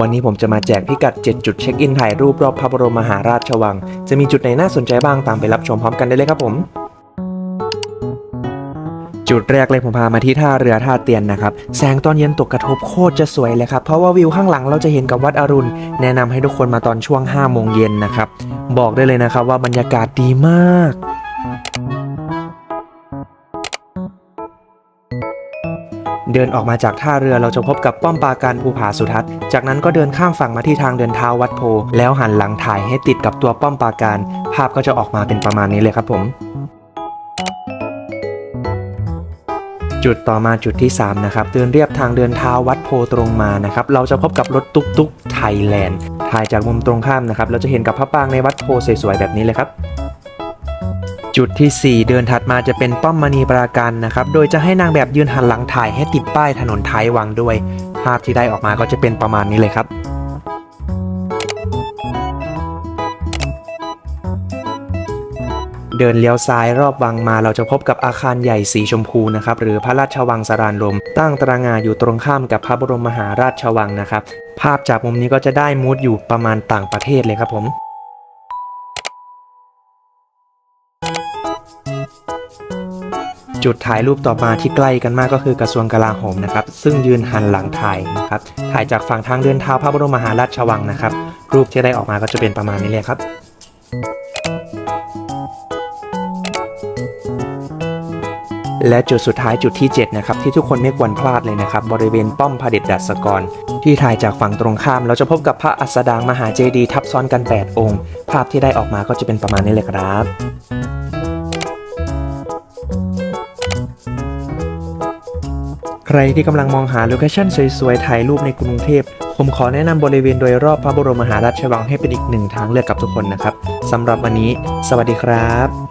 วันนี้ผมจะมาแจกพิกัด 7 จุดเช็คอินถ่ายรูปรอบพระบรมมหาราชวัง จะมีจุดไหนน่าสนใจบ้างตามไปรับชมพร้อมกันได้เลยครับผม จุดแรกเลยผมพามาที่ท่าเรือท่าเตียนนะครับ แสงตอนเย็นตกกระทบโคตรจะสวยเลยครับ เพราะว่าวิวข้างหลังเราจะเห็นกับวัดอรุณ แนะนำให้ทุกคนมาตอนช่วง5โมงเย็นนะครับ บอกได้เลยนะครับว่าบรรยากาศดีมาก เดินออกมาจากท่าเรือเราจะพบกับป้อมปราการภูผาสุทัศน์ จากนั้นก็เดินข้ามฝั่งมาที่ทางเดินเท้าวัดโพ แล้วหันหลังถ่ายให้ติดกับตัวป้อมปราการ ภาพก็จะออกมาเป็นประมาณนี้เลยครับผม จุดต่อมาจุดที่ 3 นะครับ เดินเรียบทางเดินเท้าวัดโพตรงมานะครับ เราจะพบกับรถตุ๊กตุ๊กไทยแลนด์ ถ่ายจากมุมตรงข้ามนะครับ เราจะเห็นกับพระปรางในวัดโพสวยๆแบบนี้เลยครับ จุดที่ 4 เดินถัดมาจะเป็นป้อมมณีปราการนะครับ โดยจะให้นางแบบยืนหันหลังถ่ายให้ติดป้ายถนนท้ายวังด้วย ภาพที่ได้ออกมาก็จะเป็นประมาณนี้เลยครับเดินเลี้ยวซ้ายรอบวังมาเราจะพบกับอาคารใหญ่สีชมพูนะครับหรือพระราชวังสารานลม ตั้งตระหง่านอยู่ตรงข้ามกับพระบรมมหาราชวังนะครับ ภาพจากมุมนี้ก็จะได้มูดอยู่ประมาณต่างประเทศเลยครับผม จุดถ่ายรูปต่อมาที่ใกล้กันมากก็คือกระทรวงกลาโหมนะครับ ซึ่งยืนหันหลังถ่ายนะครับ ถ่ายจากฝั่งทางเดินเท้าพระบรมมหาราชวังนะครับ รูปที่ได้ออกมาก็จะเป็นประมาณนี้เลยครับ และจุดสุดท้ายจุดที่ 7 นะครับ ที่ทุกคนไม่ควรพลาดเลยนะครับ บริเวณป้อมพระเดชดัสกร ที่ถ่ายจากฝั่งตรงข้าม เราจะพบกับพระอัสดางมหาเจดีย์ทับซ้อนกัน 8 องค์ ภาพที่ได้ออกมาก็จะเป็นประมาณนี้เลยครับใครที่กำลังมองหาโลเคชั่นสวยๆถ่ายรูปในกรุงเทพ ผมขอแนะนำบริเวณโดยรอบพระบรมมหาราชวังให้เป็นอีกหนึ่งทางเลือกกับทุกคนนะครับสำหรับวันนี้ สวัสดีครับ